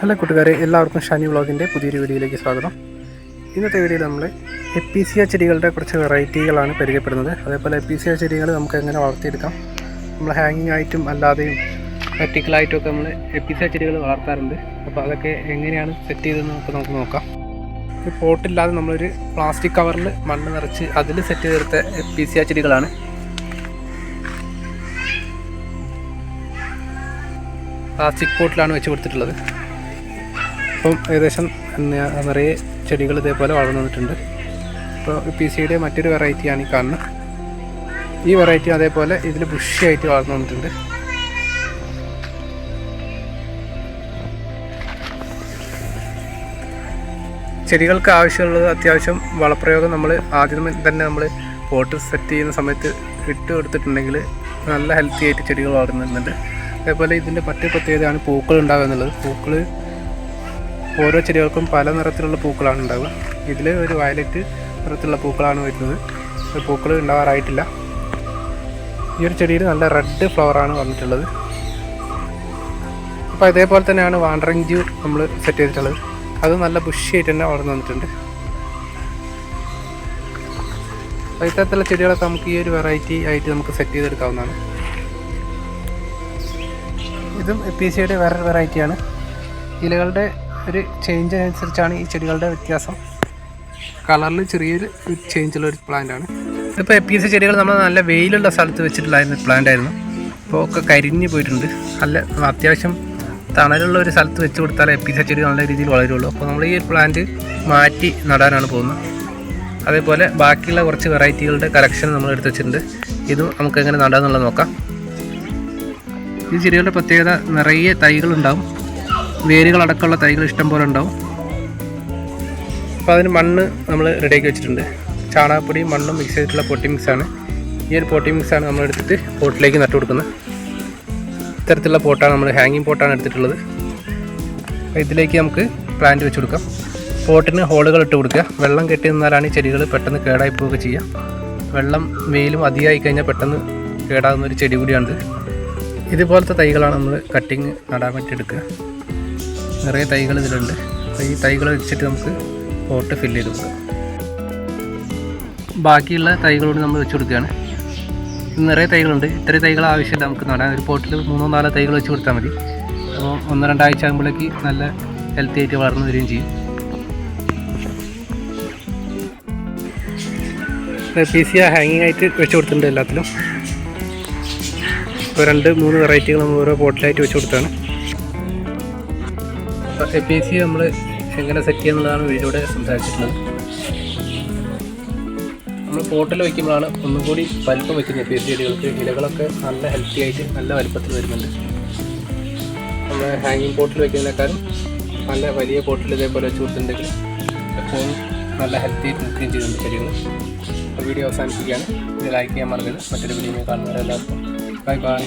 Hello കൂട്ടുകാരെ എല്ലാവർക്കും ഷാനി വ്ളോഗിന്റെ പുതിയൊരു വീഡിയോയിലേക്ക് സ്വാഗതം. ഇന്നത്തെ വീഡിയോയിൽ നമ്മൾ എപ്പിസിയ ചെടികളുടെ കുറച്ച് വെറൈറ്റികളാണ് പരിചയപ്പെടുന്നത്. അതേപോലെ എപ്പിസിയ ചെടികൾ നമുക്ക് എങ്ങനെ വളർത്തിയെടുക്കാം നമ്മൾ ഹാങ്ങിങ് ആയിട്ടും അല്ലാതെയും വെർട്ടിക്കലായിട്ടും ഒക്കെ നമ്മൾ എപ്പിസിയ ചെടികൾ വളർത്താറുണ്ട്. അപ്പോൾ അതൊക്കെ എങ്ങനെയാണ് സെറ്റ് ചെയ്തതെന്ന് നമുക്ക് നമുക്ക് നോക്കാം. ഒരു പോട്ടില്ലാതെ നമ്മളൊരു പ്ലാസ്റ്റിക് കവറിൽ മണ്ണ് നിറച്ച് അതിൽ സെറ്റ് ചെയ്തെടുത്ത എപ്പിസിയ ചെടികളാണ്. പ്ലാസ്റ്റിക് പോട്ടിലാണ് വെച്ച് കൊടുത്തിട്ടുള്ളത്. ഇപ്പം ഏകദേശം നിറയെ ചെടികൾ ഇതേപോലെ വളർന്നു വന്നിട്ടുണ്ട്. ഇപ്പോൾ പി സിയുടെ മറ്റൊരു വെറൈറ്റിയാണ് ഈ കാണുന്നത്. ഈ വെറൈറ്റി അതേപോലെ ഇതിൽ ബുഷിയായിട്ട് വളർന്നു വന്നിട്ടുണ്ട്. ചെടികൾക്ക് ആവശ്യമുള്ളത് അത്യാവശ്യം വളപ്രയോഗം നമ്മൾ ആദ്യം തന്നെ നമ്മൾ പോട്ട് സെറ്റ് ചെയ്യുന്ന സമയത്ത് ഇട്ട് കൊടുത്തിട്ടുണ്ടെങ്കിൽ നല്ല ഹെൽത്തി ആയിട്ട് ചെടികൾ വളർന്നുന്നുണ്ട് അതേപോലെ ഇതിന്റെ മറ്റൊരു പ്രത്യേകതയാണ് പൂക്കൾ ഉണ്ടാകുക എന്നുള്ളത്. പൂക്കൾ ഓരോ ചെടികൾക്കും പല നിറത്തിലുള്ള പൂക്കളാണ് ഉണ്ടാവുക. ഇതിൽ ഒരു വയലറ്റ് നിറത്തിലുള്ള പൂക്കളാണ് വരുന്നത്. പൂക്കൾ ഉണ്ടാവാറായിട്ടില്ല. ഈ ഒരു ചെടിയിൽ നല്ല റെഡ് ഫ്ലവറാണ് വന്നിട്ടുള്ളത്. അപ്പോൾ ഇതേപോലെ തന്നെയാണ് വാണ്ടറിങ് ജ്യൂ നമ്മൾ സെറ്റ് ചെയ്തിട്ടുള്ളത്. അത് നല്ല ബുഷിയായിട്ട് തന്നെ വളർന്നു വന്നിട്ടുണ്ട്. അപ്പോൾ ഇത്തരത്തിലുള്ള ചെടികളൊക്കെ നമുക്ക് ഈ ഒരു വെറൈറ്റി ആയിട്ട് നമുക്ക് സെറ്റ് ചെയ്തെടുക്കാവുന്നതാണ്. ഇതും പി സിയുടെ വേറൊരു വെറൈറ്റിയാണ്. ഇലകളുടെ ഒരു ചേഞ്ച് അനുസരിച്ചാണ് ഈ ചെടികളുടെ വ്യത്യാസം. കളറിൽ ചെറിയൊരു ചേഞ്ചുള്ള ഒരു പ്ലാന്റ് ആണ്. എപ്പി സി ചെടികൾ നമ്മൾ നല്ല വെയിലുള്ള സ്ഥലത്ത് വെച്ചിട്ടുള്ളായിരുന്ന പ്ലാന്റ് ആയിരുന്നു. ഇപ്പോൾ ഒക്കെ കരിഞ്ഞു പോയിട്ടുണ്ട്. നല്ല അത്യാവശ്യം തണലുള്ള ഒരു സ്ഥലത്ത് വെച്ച് കൊടുത്താൽ സി ചെടി നല്ല രീതിയിൽ വളരുള്ളൂ. അപ്പോൾ നമ്മൾ ഈ പ്ലാന്റ് മാറ്റി നടാനാണ് പോകുന്നത്. അതേപോലെ ബാക്കിയുള്ള കുറച്ച് വെറൈറ്റികളുടെ കളക്ഷൻ നമ്മൾ എടുത്ത് വെച്ചിട്ടുണ്ട്. ഇതും നമുക്ക് എങ്ങനെ നടാന്നുള്ളത് നോക്കാം. ഈ ചെടികളുടെ പ്രത്യേകത നിറയെ തൈകളുണ്ടാവും. വേരുകളടക്കമുള്ള തൈകൾ ഇഷ്ടം പോലെ ഉണ്ടാവും. അപ്പോൾ അതിന് മണ്ണ് നമ്മൾ റെഡിയാക്കി വെച്ചിട്ടുണ്ട്. ചാണകപ്പൊടി മണ്ണും മിക്സ് ചെയ്തിട്ടുള്ള പൊട്ടി മിക്സാണ് ഈ ഒരു പൊട്ടി മിക്സാണ് നമ്മൾ എടുത്തിട്ട് പോട്ടിലേക്ക് നട്ടു കൊടുക്കുന്നത്. ഇത്തരത്തിലുള്ള പോട്ടാണ് നമ്മൾ ഹാങ്ങിങ് പോട്ടാണ് എടുത്തിട്ടുള്ളത്. അപ്പോൾ ഇതിലേക്ക് നമുക്ക് പ്ലാന്റ് വെച്ച് കൊടുക്കാം. പോട്ടിന് ഹോളുകൾ ഇട്ട് കൊടുക്കുക. വെള്ളം കെട്ടി നിന്നാലാണ് ഈ ചെടികൾ പെട്ടെന്ന് കേടായി പോവുകയൊക്കെ ചെയ്യുക. വെള്ളം വെയിലും അധികമായി കഴിഞ്ഞാൽ പെട്ടെന്ന് കേടാകുന്ന ഒരു ചെടി കൂടിയാണിത്. ഇതുപോലത്തെ തൈകളാണ് നമ്മൾ കട്ടിങ് നടാൻ വേണ്ടി എടുക്കുക. നിറയെ തൈകൾ ഇതിലുണ്ട്. അപ്പോൾ ഈ തൈകൾ വെച്ചിട്ട് നമുക്ക് പോട്ട് ഫില്ല് ചെയ്ത് കൊടുക്കാം. ബാക്കിയുള്ള തൈകളോട് നമ്മൾ വെച്ച് കൊടുക്കുകയാണ്. നിറയെ തൈകളുണ്ട്. ഇത്രയും തൈകൾ ആവശ്യമില്ല. നമുക്ക് നടാൻ ഒരു പോട്ടിൽ മൂന്നോ നാലോ തൈകൾ വെച്ച് കൊടുത്താൽ മതി. അപ്പോൾ ഒന്ന് രണ്ടാഴ്ച ആകുമ്പോഴേക്ക് നല്ല ഹെൽത്തി ആയിട്ട് വളർന്നു വരികയും ചെയ്യും. പി സി ഹാങ്ങിങ് ആയിട്ട് വെച്ച് കൊടുത്തിട്ടുണ്ട് എല്ലാത്തിലും. ഇപ്പോൾ രണ്ട് മൂന്ന് വെറൈറ്റികൾ നമ്മൾ ഓരോ പോട്ടിലായിട്ട് വെച്ച് കൊടുത്താണ് എ പി സി നമ്മൾ എങ്ങനെ സെറ്റ് ചെയ്യുന്നതാണ് വീഡിയോയുടെ സംസാരിച്ചിട്ടുള്ളത്. നമ്മൾ പോട്ടിൽ വയ്ക്കുമ്പോഴാണ് ഒന്നും കൂടി വലിപ്പം വയ്ക്കുന്നത് എ പി സി ചെടികൾക്ക്. ഇലകളൊക്കെ നല്ല ഹെൽത്തി ആയിട്ട് നല്ല വലിപ്പത്തിൽ വരുന്നുണ്ട്. നമ്മൾ ഹാങ്ങിങ് പോട്ടിൽ വയ്ക്കുന്നതിനേക്കാളും നല്ല വലിയ പോട്ടിൽ ഇതേപോലെ വെച്ച് കൊടുത്തിട്ടുണ്ടെങ്കിൽ എപ്പോഴും നല്ല ഹെൽത്തി ആയിട്ട് നിൽക്കുകയും ചെയ്യുന്നുണ്ട് ചെടികൾ വീഡിയോ അവസാനിപ്പിക്കുകയാണ്. ഇത് ലൈക്ക് ചെയ്യാൻ മറക്കരുത്. മറ്റൊരു വീഡിയോ കാണുന്നവരെല്ലാവർക്കും ബൈ ബൈ